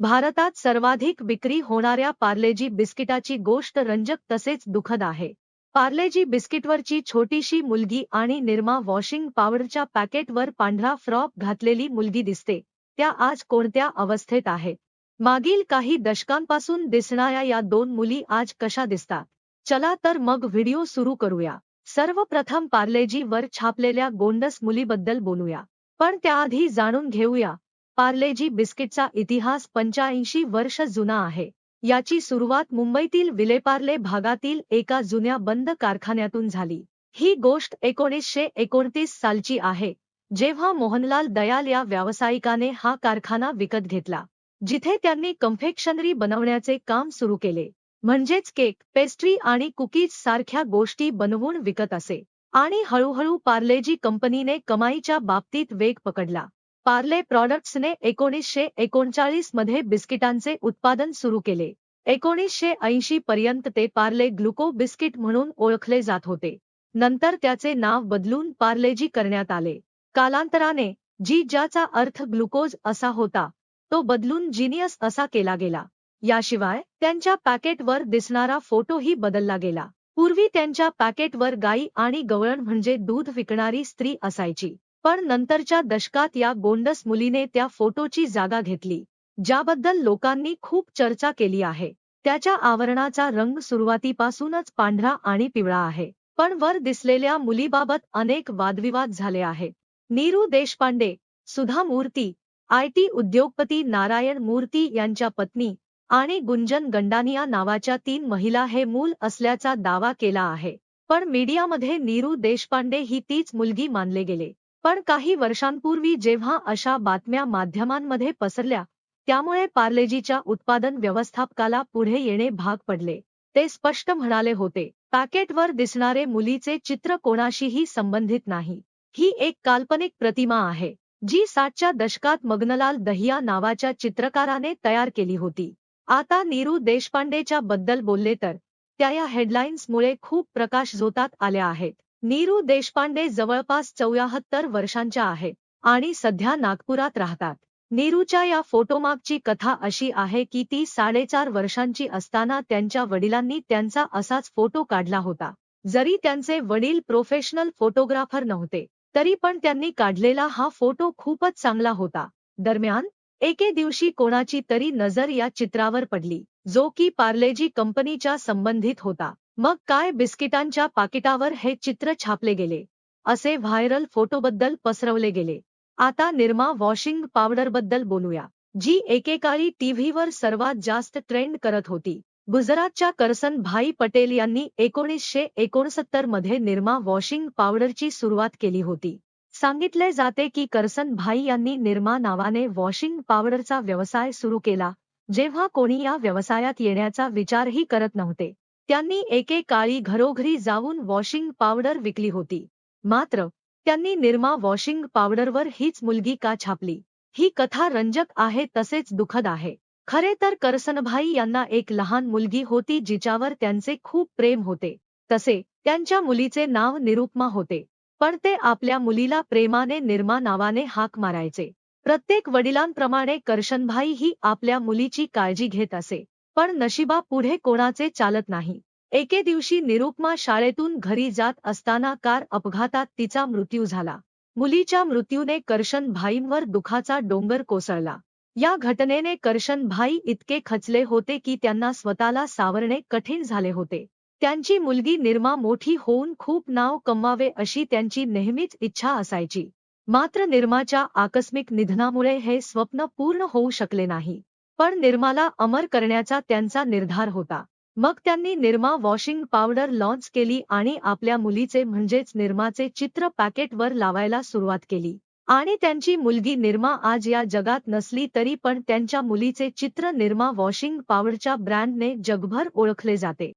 भारतात सर्वाधिक विक्री होणाऱ्या पार्लेजी बिस्किटाची गोष्ट रंजक तसेच दुखद आहे. पार्लेजी बिस्किटवरची छोटीशी मुलगी आणि निरमा वॉशिंग पावडरच्या पॅकेटवर पांढरा फ्रॉक घातलेली मुलगी दिसते. त्या आज कोणत्या अवस्थेत आहेत मागील काही दशकांपासून दिसणाऱ्या या दोन मुली आज कशा दिसतात? चला तर मग व्हिडिओ सुरू करूया. सर्वप्रथम पार्लेजी वर छापलेल्या गोंडस मुलीबद्दल बोलूया. पण त्याआधी जाणून घेऊया. पार्लेजी बिस्किटचा इतिहास पंच्याऐंशी वर्ष जुना आहे. याची सुरुवात मुंबईतील विलेपार्ले भागातील एका जुन्या बंद कारखान्यातून झाली. ही गोष्ट एकोणीसशे एकोणतीस सालची आहे. जेव्हा मोहनलाल दयाल या व्यावसायिकाने हा कारखाना विकत घेतला जिथे त्यांनी कन्फेक्शनरी बनवण्याचे काम सुरू केले. म्हणजेच केक पेस्ट्री आणि कुकीज सारख्या गोष्टी बनवून विकत असे. आणि हळूहळू पार्लेजी कंपनीने कमाईच्या बाबतीत वेग पकडला. पार्ले प्रॉडक्ट्सने एकोणीसशे एकोणचाळीसमध्ये बिस्किटांचे उत्पादन सुरू केले. एकोणीसशे ऐंशी पर्यंत ते पार्ले ग्लुको बिस्किट म्हणून ओळखले जात होते. नंतर त्याचे नाव बदलून पार्लेजी करण्यात आले. कालांतराने जी ज्याचा अर्थ ग्लुकोज असा होता तो बदलून जिनियस असा केला गेला. याशिवाय त्यांच्या पॅकेटवर दिसणारा फोटोही बदलला गेला. पूर्वी त्यांच्या पॅकेटवर गाई आणि गवळण म्हणजे दूध विकणारी स्त्री असायची. पण नंतरच्या दशकात या गोंडस मुलीने त्या फोटोची जागा घेतली ज्याबद्दल लोकांनी खूप चर्चा केली आहे. त्याच्या आवरणाचा रंग सुरुवातीपासूनच पांढरा आणि पिवळा आहे पण वर दिसलेल्या मुलीबाबत अनेक वादविवाद झाले आहेत नीरू देशपांडे सुधा मूर्ती आयटी उद्योगपती नारायण मूर्ती यांच्या पत्नी आणि गुंजन गंडानिया नावाच्या तीन महिला हे मूल असल्याचा दावा केला आहे. पण मीडियामध्ये नीरू देशपांडे ही तीच मुलगी मानले गेले. पण काही वर्षांपूर्वी जेव्हा अशा बातम्या माध्यमांमध्ये पसरल्या त्यामुळे पार्लेजीच्या उत्पादन व्यवस्थापकाला पुढे येणे भाग पडले. ते स्पष्ट म्हणाले होते पॅकेटवर दिसणारे मुलीचे चित्र कोणाशीही संबंधित नाही. ही एक काल्पनिक प्रतिमा आहे जी साठच्या दशकात मग्नलाल दहिया नावाच्या चित्रकाराने तयार केली होती. आता नीरू देशपांडेच्या बद्दल बोलले तर त्या या हेडलाईन्समुळे खूप प्रकाश झोतात आल्या आहेत. नीरू देशपांडे जवळपास चौऱ्याहत्तर वर्षांच्या आहेत आणि सध्या नागपुरात राहतात. नीरूच्या या फोटोमागची कथा अशी आहे की ती साडेचार वर्षांची असताना त्यांच्या वडिलांनी त्यांचा असाच फोटो काढला होता. जरी त्यांचे वडील प्रोफेशनल फोटोग्राफर नव्हते तरी पण त्यांनी काढलेला हा फोटो खूपच चांगला होता. दरम्यान एके दिवशी कोणाची तरी नजर या चित्रावर पडली जो की पार्लेजी कंपनीच्या संबंधित होता. मग काय बिस्किटांच्या पाकिटावर हे चित्र छापले गेले? असे व्हायरल फोटोबद्दल पसरवले गेले. आता निर्मा वॉशिंग पावडरबद्दल बोलूया जी एकेकाळी टीव्हीवर सर्वात जास्त ट्रेंड करत होती. गुजरातच्या करसन भाई पटेल यांनी एकोणीसशे एकोणसत्तरमध्ये निर्मा वॉशिंग पावडरची सुरुवात केली होती. सांगितले जाते की करसन भाई यांनी निर्मा नावाने वॉशिंग पावडरचा व्यवसाय सुरू केला जेव्हा कोणी या व्यवसायात येण्याचा विचारही करत नव्हते. त्यांनी एकेकाळी घरोघरी जाऊन वॉशिंग पावडर विकली होती. मात्र त्यांनी निर्मा वॉशिंग पावडरवर हीच मुलगी का छापली? ही कथा रंजक आहे तसेच दुखद आहे. खरे तर करसनभाई यांना एक लहान मुलगी होती जिच्यावर त्यांचे खूप प्रेम होते. तसे त्यांच्या मुलीचे नाव निरुपमा होते. पण ते आपल्या मुलीला प्रेमाने निर्मा नावाने हाक मारायचे. प्रत्येक वडिलांप्रमाणे करशनभाई ही आपल्या मुलीची काळजी घेत असे. पण नशिबा पुढे कोणाचे चालत नाही. एके दिवशी निरुपमा शाळेतून घरी जात असताना कार अपघातात तिचा मृत्यू झाला. मुलीच्या मृत्यूने कर्शन भाईंवर दुखाचा डोंगर कोसळला. या घटनेने कर्शन भाई इतके खचले होते की त्यांना स्वतःला सावरणे कठीण झाले होते. त्यांची मुलगी निर्मा मोठी होऊन खूप नाव कमवावे अशी त्यांची नेहमीच इच्छा असायची. मात्र निर्माच्या आकस्मिक निधनामुळे हे स्वप्न पूर्ण होऊ शकले नाही. पण निर्माला अमर करण्याचा त्यांचा निर्धार होता. मग त्यांनी निर्मा वॉशिंग पावडर लॉन्च केली आणि आपल्या मुलीचे म्हणजेच निर्माचे चित्र पॅकेटवर लावायला सुरुवात केली. आणि त्यांची मुलगी निर्मा आज या जगात नसली तरी पण त्यांच्या मुलीचे चित्र निर्मा वॉशिंग पावडरच्या ब्रँडने जगभर ओळखले जाते.